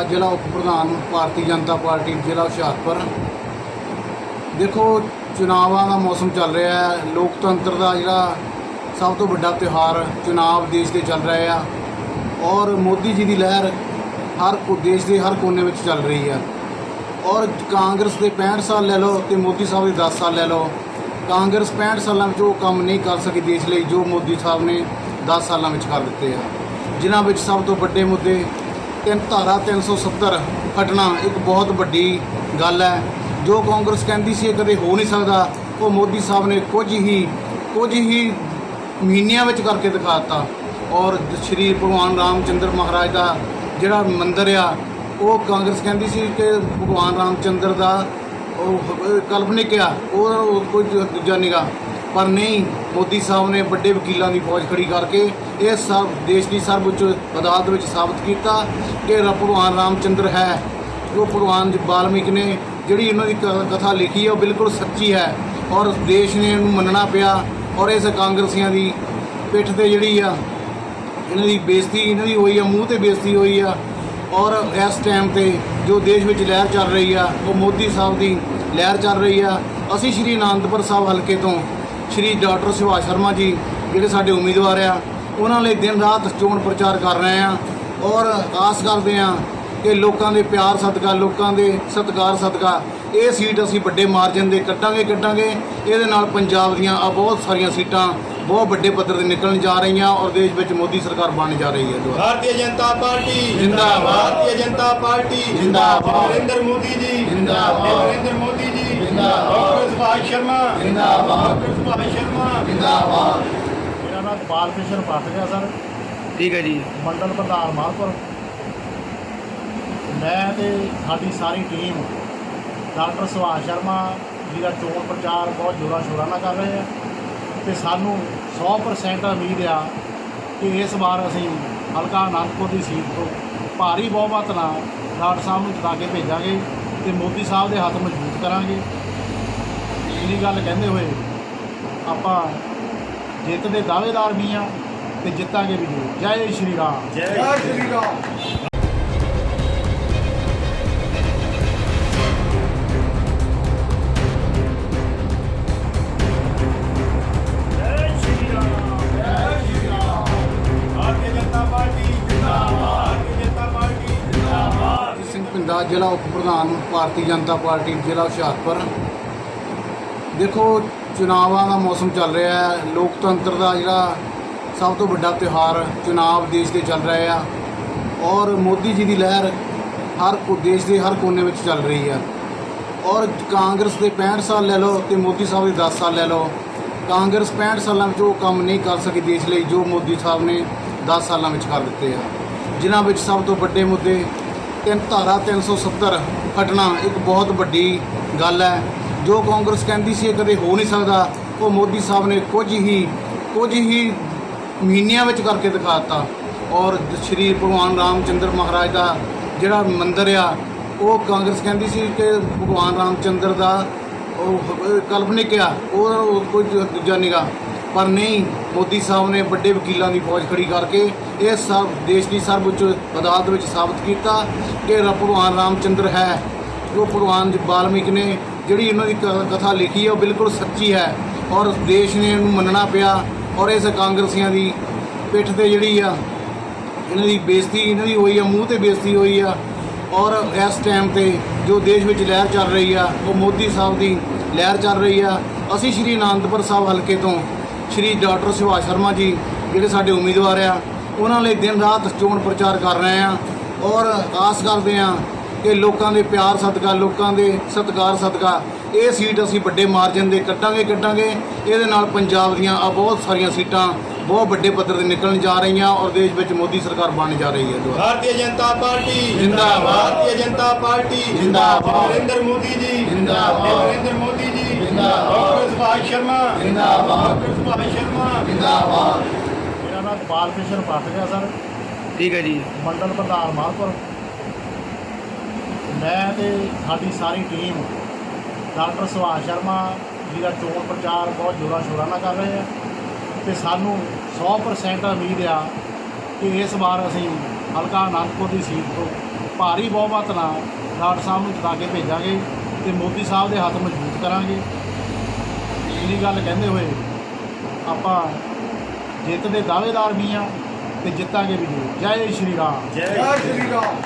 ਪਿੰਡਾ ਜ਼ਿਲ੍ਹਾ ਉਪ ਪ੍ਰਧਾਨ ਭਾਰਤੀ ਜਨਤਾ ਪਾਰਟੀ, ਜ਼ਿਲ੍ਹਾ ਹੁਸ਼ਿਆਰਪੁਰ। ਦੇਖੋ, ਚੁਣਾਵਾਂ ਦਾ ਮੌਸਮ ਚੱਲ ਰਿਹਾ ਹੈ। ਲੋਕਤੰਤਰ ਦਾ ਜਿਹੜਾ ਸਭ ਤੋਂ ਵੱਡਾ ਤਿਉਹਾਰ ਚੁਣਾਵ ਦੇਸ਼ ਦੇ ਚੱਲ ਰਿਹਾ ਆ। ਔਰ ਮੋਦੀ ਜੀ ਦੀ ਲਹਿਰ ਹਰ ਕੋ, ਦੇਸ਼ ਦੇ ਹਰ ਕੋਨੇ ਵਿੱਚ ਚੱਲ ਰਹੀ ਹੈ। ਔਰ ਕਾਂਗਰਸ ਦੇ 65 ਸਾਲ ਲੈ ਲਓ ਤੇ ਮੋਦੀ ਸਾਹਿਬ ਦੇ 10 ਸਾਲ ਲੈ ਲਓ। ਕਾਂਗਰਸ 65 ਸਾਲਾਂ ਵਿੱਚ ਉਹ ਕੰਮ ਨਹੀਂ ਕਰ ਸਕੀ ਦੇਸ਼ ਲਈ ਜੋ ਮੋਦੀ ਸਾਹਿਬ ਨੇ 10 ਸਾਲਾਂ ਵਿੱਚ ਕਰ ਦਿੱਤੇ ਆ। ਜਿਨ੍ਹਾਂ ਵਿੱਚ ਸਭ ਤੋਂ ਵੱਡੇ ਮੁੱਦੇ ਤਿੰਨ ਧਾਰਾ 370 ਹਟਣਾ ਇੱਕ ਬਹੁਤ ਵੱਡੀ ਗੱਲ ਹੈ। ਜੋ ਕਾਂਗਰਸ ਕਹਿੰਦੀ ਸੀ ਇਹ ਕਦੇ ਹੋ ਨਹੀਂ ਸਕਦਾ, ਉਹ ਮੋਦੀ ਸਾਹਿਬ ਨੇ ਕੁਝ ਹੀ ਕੁਝ ਹੀ ਮਹੀਨਿਆਂ ਵਿੱਚ ਕਰਕੇ ਦਿਖਾਤਾ ਔਰ ਸ਼੍ਰੀ ਭਗਵਾਨ ਰਾਮਚੰਦਰ ਮਹਾਰਾਜ ਦਾ ਜਿਹੜਾ ਮੰਦਿਰ ਆ, ਉਹ ਕਾਂਗਰਸ ਕਹਿੰਦੀ ਸੀ ਕਿ ਭਗਵਾਨ ਰਾਮਚੰਦਰ ਦਾ ਉਹ ਕਲਪਨਿਕ ਆ ਉਹ ਕੋਈ ਦੂ- ਦੂਜਾ ਨਿਗਾ। ਪਰ ਨਹੀਂ, ਮੋਦੀ ਸਾਹਿਬ ਨੇ ਵੱਡੇ ਵਕੀਲਾਂ ਦੀ ਫੌਜ ਖੜੀ ਕਰਕੇ ਇਹ ਸਭ ਦੇਸ਼ ਦੀ ਸਰਵਉੱਚ ਅਦਾਲਤ ਵਿੱਚ ਸਾਬਤ ਕੀਤਾ ਕਿ ਰ- ਭਗਵਾਨ ਰਾਮਚੰਦਰ ਹੈ। ਜੋ ਭਗਵਾਨ ਵਾਲਮੀਕ ਨੇ ਜਿਹੜੀ ਇਹਨਾਂ ਦੀ ਕ- ਕਥਾ ਲਿਖੀ ਹੈ ਉਹ ਬਿਲਕੁਲ ਸੱਚੀ ਹੈ ਔਰ ਦੇਸ਼ ਨੇ ਇਹਨੂੰ ਮੰਨਣਾ ਪਿਆ ਔਰ ਇਸ ਕਾਂਗਰਸੀਆਂ ਦੀ ਪਿੱਠ ਤੇ ਜਿਹੜੀ ਆ, ਇਹਨਾਂ ਦੀ ਬੇਇੱਜ਼ਤੀ, ਇਹਨਾਂ ਦੀ ਹੋਈ ਆ, ਮੂੰਹ ਤੇ ਬੇਇੱਜ਼ਤੀ ਹੋਈ ਆ ਔਰ ਇਸ ਟਾਈਮ ਤੇ ਜੋ ਦੇਸ਼ ਵਿੱਚ ਲਹਿਰ ਚੱਲ ਰਹੀ ਆ, ਉਹ ਮੋਦੀ ਸਾਹਿਬ ਦੀ ਲਹਿਰ ਚੱਲ ਰਹੀ ਆ। ਅਸੀਂ ਸ਼੍ਰੀ ਅਨੰਦਪੁਰ ਸਾਹਿਬ ਹਲਕੇ ਤੋਂ ਸ਼੍ਰੀ ਡਾਕਟਰ ਸੁਭਾਸ਼ ਸ਼ਰਮਾ ਜੀ ਜਿਹੜੇ ਸਾਡੇ ਉਮੀਦਵਾਰ ਆ ਉਹਨਾਂ ਲਈ ਦਿਨ ਰਾਤ ਚੋਣ ਪ੍ਰਚਾਰ ਕਰ ਰਹੇ ਆ ਔਰ ਆਸ ਕਰਦੇ ਆ ਕਿ ਲੋਕਾਂ ਦੇ ਪਿਆਰ ਸਦਕਾ ਲੋਕਾਂ ਦੇ ਸਤਿਕਾਰ ਸਦਕਾ ਇਹ ਸੀਟ ਅਸੀਂ ਵੱਡੇ ਮਾਰਜਨ ਦੇ ਕੱਟਾਂਗੇ ਕੱਟਾਂਗੇ ਇਹਦੇ ਨਾਲ ਪੰਜਾਬ ਦੀਆਂ ਆ ਬਹੁਤ ਸਾਰੀਆਂ ਸੀਟਾਂ ਬਹੁਤ ਵੱਡੇ ਪੱਧਰ ਤੇ ਨਿਕਲਣ ਜਾ ਰਹੀਆਂ ਔਰ ਦੇਸ਼ ਵਿੱਚ ਮੋਦੀ ਸਰਕਾਰ ਬਣਨ ਜਾ ਰਹੀ ਹੈ। ਭਾਰਤੀ ਜਨਤਾ ਪਾਰਟੀ। ਜਿੰਦਾਬਾਦ। ਭਾਰਤੀ ਜਨਤਾ ਪਾਰਟੀ। ਜਿੰਦਾਬਾਦ। ਨਰਿੰਦਰ ਮੋਦੀ ਜੀ। ਜਿੰਦਾਬਾਦ। ਨਰਿੰਦਰ ਮੋਦੀ ਜੀ। ਜਿੰਦਾਬਾਦ। ਸ਼ਰਮਾ। ਜਿੰਦਾਬਾਦ। ਸ਼ਰਮਾ। ਮੇਰਾ ਨਾਮ ਬਾਲ ਕਿਸ਼ਨ ਸਰ। ਠੀਕ ਹੈ ਜੀ। ਮੰਡਲ ਪ੍ਰਧਾਨ ਮਾਲਪੁਰ। ਮੈਂ ਤੇ ਸਾਡੀ ਸਾਰੀ ਟੀਮ ਡਾਕਟਰ ਸੁਭਾਸ਼ ਸ਼ਰਮਾ ਜੀ ਦਾ ਚੋਣ ਪ੍ਰਚਾਰ ਬਹੁਤ ਜ਼ੋਰਾਂ ਸ਼ੋਰਾਂ ਨਾਲ ਕਰ ਰਹੇ ਆ ਤੇ ਸਾਨੂੰ 100% ਉਮੀਦ ਆ ਕਿ ਇਸ ਵਾਰ ਅਸੀਂ ਹਲਕਾ ਆਨੰਦਪੁਰ ਦੀ ਸੀਟ ਤੋਂ ਭਾਰੀ ਬਹੁਮਤ ਨਾਲ ਡਾਕਟਰ ਸਾਹਿਬ ਨੂੰ ਜਿਤਾ ਕੇ ਭੇਜਾਂਗੇ ਤੇ ਮੋਦੀ ਸਾਹਿਬ ਦੇ ਹੱਥ ਮਜ਼ਬੂਤ ਕਰਾਂਗੇ। ਇਹ ਗੱਲ ਕਹਿੰਦੇ ਹੋਏ ਆਪਾਂ ਜਿੱਤ ਦੇ ਦਾਅਵੇਦਾਰ ਵੀ ਆ ਤੇ ਜਿੱਤਾਂਗੇ ਵੀ ਜੈ ਸ਼੍ਰੀ ਰਾਮ। ਜੈ ਸ਼੍ਰੀ ਰਾਮ। ਜ਼ਿਲ੍ਹਾ ਉਪ ਪ੍ਰਧਾਨ ਭਾਰਤੀ ਜਨਤਾ ਪਾਰਟੀ ਜ਼ਿਲ੍ਹਾ ਹੁਸ਼ਿਆਰਪੁਰ। ਦੇਖੋ, ਚੁਣਾਵਾਂ ਦਾ ਮੌਸਮ ਚੱਲ ਰਿਹਾ ਹੈ। ਲੋਕਤੰਤਰ ਦਾ ਜਿਹੜਾ ਸਭ ਤੋਂ ਵੱਡਾ ਤਿਉਹਾਰ ਚੁਣਾਵ ਦੇਸ਼ ਦੇ ਚੱਲ ਰਹੇ ਆ। ਔਰ ਮੋਦੀ ਜੀ ਦੀ ਲਹਿਰ ਹਰ ਕੋ, ਦੇਸ਼ ਦੇ ਹਰ ਕੋਨੇ ਵਿੱਚ ਚੱਲ ਰਹੀ ਆ। ਔਰ ਕਾਂਗਰਸ ਦੇ 65 ਸਾਲ ਲੈ ਲਓ ਤੇ ਮੋਦੀ ਸਾਹਿਬ ਦੇ 10 ਸਾਲ ਲੈ ਲਓ। ਕਾਂਗਰਸ 65 ਸਾਲਾਂ ਵਿੱਚ ਉਹ ਕੰਮ ਨਹੀਂ ਕਰ ਸਕੀ ਦੇਸ਼ ਲਈ ਜੋ ਮੋਦੀ ਸਾਹਿਬ ਨੇ 10 ਸਾਲਾਂ ਵਿੱਚ ਕਰ ਦਿੱਤੇ ਆ। ਜਿਨ੍ਹਾਂ ਵਿੱਚ ਸਭ ਤੋਂ ਵੱਡੇ ਮੁੱਦੇ ਤਿੰਨ ਧਾਰਾ 370 ਹਟਣਾ ਇੱਕ ਬਹੁਤ ਵੱਡੀ ਗੱਲ ਹੈ। ਜੋ ਕਾਂਗਰਸ ਕਹਿੰਦੀ ਸੀ ਇਹ ਕਦੇ ਹੋ ਨਹੀਂ ਸਕਦਾ, ਉਹ ਮੋਦੀ ਸਾਹਿਬ ਨੇ ਕੁਝ ਹੀ ਕੁਝ ਹੀ ਮਹੀਨਿਆਂ ਵਿੱਚ ਕਰਕੇ ਦਿਖਾਤਾ ਔਰ ਸ਼੍ਰੀ ਭਗਵਾਨ ਰਾਮਚੰਦਰ ਮਹਾਰਾਜ ਦਾ ਜਿਹੜਾ ਮੰਦਿਰ ਆ, ਉਹ ਕਾਂਗਰਸ ਕਹਿੰਦੀ ਸੀ ਕਿ ਭਗਵਾਨ ਰਾਮਚੰਦਰ ਦਾ ਉਹ ਕਲਪਨਿਕ ਆ, ਉਹ ਕੋਈ ਦੂਜਾ ਨਿਗਾ। ਪਰ ਨਹੀਂ, ਮੋਦੀ ਸਾਹਿਬ ਨੇ ਵੱਡੇ ਵਕੀਲਾਂ ਦੀ ਫੌਜ ਖੜੀ ਕਰਕੇ ਇਹ ਸਭ ਦੇਸ਼ ਦੀ ਸਰਵਉੱਚ ਅਦਾਲਤ ਵਿੱਚ ਸਾਬਤ ਕੀਤਾ ਕਿ ਰ- ਭਗਵਾਨ ਰਾਮਚੰਦਰ ਹੈ। ਜੋ ਭਗਵਾਨ ਜੀ ਵਾਲਮੀਕ ਨੇ ਜਿਹੜੀ ਇਹਨਾਂ ਦੀ ਕ- ਕਥਾ ਲਿਖੀ ਹੈ ਉਹ ਬਿਲਕੁਲ ਸੱਚੀ ਹੈ ਔਰ ਦੇਸ਼ ਨੇ ਇਹਨੂੰ ਮੰਨਣਾ ਪਿਆ ਔਰ ਇਸ ਕਾਂਗਰਸੀਆਂ ਦੀ ਪਿੱਠ ਤੇ ਜਿਹੜੀ ਆ, ਇਹਨਾਂ ਦੀ ਬੇਇੱਜ਼ਤੀ, ਇਹਨਾਂ ਦੀ ਹੋਈ ਆ, ਮੂੰਹ ਤੇ ਬੇਇੱਜ਼ਤੀ ਹੋਈ ਆ ਔਰ ਇਸ ਟਾਈਮ ਤੇ ਜੋ ਦੇਸ਼ ਵਿੱਚ ਲਹਿਰ ਚੱਲ ਰਹੀ ਆ, ਉਹ ਮੋਦੀ ਸਾਹਿਬ ਦੀ ਲਹਿਰ ਚੱਲ ਰਹੀ ਆ। ਅਸੀਂ ਸ਼੍ਰੀ ਅਨੰਦਪੁਰ ਸਾਹਿਬ ਹਲਕੇ ਤੋਂ ਸ਼੍ਰੀ ਡਾਕਟਰ ਸੁਭਾਸ਼ ਸ਼ਰਮਾ ਜੀ ਜਿਹੜੇ ਸਾਡੇ ਉਮੀਦਵਾਰ ਆ, ਉਹਨਾਂ ਲਈ ਦਿਨ ਰਾਤ ਚੋਣ ਪ੍ਰਚਾਰ ਕਰ ਰਹੇ ਆ ਔਰ ਆਸ ਕਰਦੇ ਆ ਕਿ ਲੋਕਾਂ ਦੇ ਪਿਆਰ ਸਦਕਾ ਲੋਕਾਂ ਦੇ ਸਤਿਕਾਰ ਸਦਕਾ ਇਹ ਸੀਟ ਅਸੀਂ ਵੱਡੇ ਮਾਰਜਨ ਦੇ ਕੱਟਾਂਗੇ ਕੱਢਾਂਗੇ। ਇਹਦੇ ਨਾਲ ਪੰਜਾਬ ਦੀਆਂ ਆ ਬਹੁਤ ਸਾਰੀਆਂ ਸੀਟਾਂ ਬਹੁਤ ਵੱਡੇ ਪੱਧਰ ਤੇ ਨਿਕਲਣ ਜਾ ਰਹੀਆਂ ਔਰ ਦੇਸ਼ ਵਿੱਚ ਮੋਦੀ ਸਰਕਾਰ ਬਣਨ ਜਾ ਰਹੀ ਹੈ। ਭਾਰਤੀ ਜਨਤਾ ਪਾਰਟੀ। ਜਿੰਦਾਬਾਦ। ਭਾਰਤੀ ਜਨਤਾ ਪਾਰਟੀ। ਜਿੰਦਾਬਾਦ। ਨਰਿੰਦਰ ਮੋਦੀ ਜੀ। ਜਿੰਦਾਬਾਦ। ਨਰਿੰਦਰ ਮੋਦੀ ਜੀ। ਜਿੰਦਾਬਾਦ। ਡਾਕਟਰ ਸੁਭਾਸ਼ ਸ਼ਰਮਾ। ਜਿੰਦਾਬਾਦ। ਡਾਕਟਰ ਸੁਭਾਸ਼ ਸ਼ਰਮਾ। ਜਿੰਦਾਬਾਦ। ਮੇਰਾ ਨਾਮ ਬਾਲ ਕਿਸ਼ਨ ਫਸਗਾ ਸਰ। ਠੀਕ ਹੈ ਜੀ। ਮੰਡਲ ਪ੍ਰਧਾਨ ਮਾਲਪੁਰ। ਮੈਂ ਤੇ ਸਾਡੀ ਸਾਰੀ ਟੀਮ ਡਾਕਟਰ ਸੁਭਾਸ਼ ਸ਼ਰਮਾ ਜੀ ਦਾ ਚੋਣ ਪ੍ਰਚਾਰ ਬਹੁਤ ਜੋਰਾਂ ਸ਼ੋਰਾਂ ਨਾਲ ਕਰ ਰਹੇ ਆ ਤੇ ਸਾਨੂੰ 100% ਉਮੀਦ ਆ ਕਿ ਇਸ ਵਾਰ ਅਸੀਂ ਹਲਕਾ ਅਨੰਦਪੁਰ ਦੀ ਸੀਟ ਤੋਂ ਭਾਰੀ ਬਹੁਮਤ ਨਾਲ ਡਾਕਟਰ ਸਾਹਿਬ ਨੂੰ ਜਿਤਾ ਕੇ ਭੇਜਾਂਗੇ ਤੇ ਮੋਦੀ ਸਾਹਿਬ ਦੇ ਹੱਥ ਮਜ਼ਬੂਤ ਕਰਾਂਗੇ। ਇਹਦੀ ਗੱਲ ਕਹਿੰਦੇ ਹੋਏ ਆਪਾਂ ਜਿੱਤ ਦੇ ਦਾਅਵੇਦਾਰ ਵੀ ਆ ਤੇ ਜਿੱਤਾਂਗੇ ਵੀ ਜੈ ਸ਼੍ਰੀ ਰਾਮ। ਜੈ ਸ਼੍ਰੀ ਰਾਮ।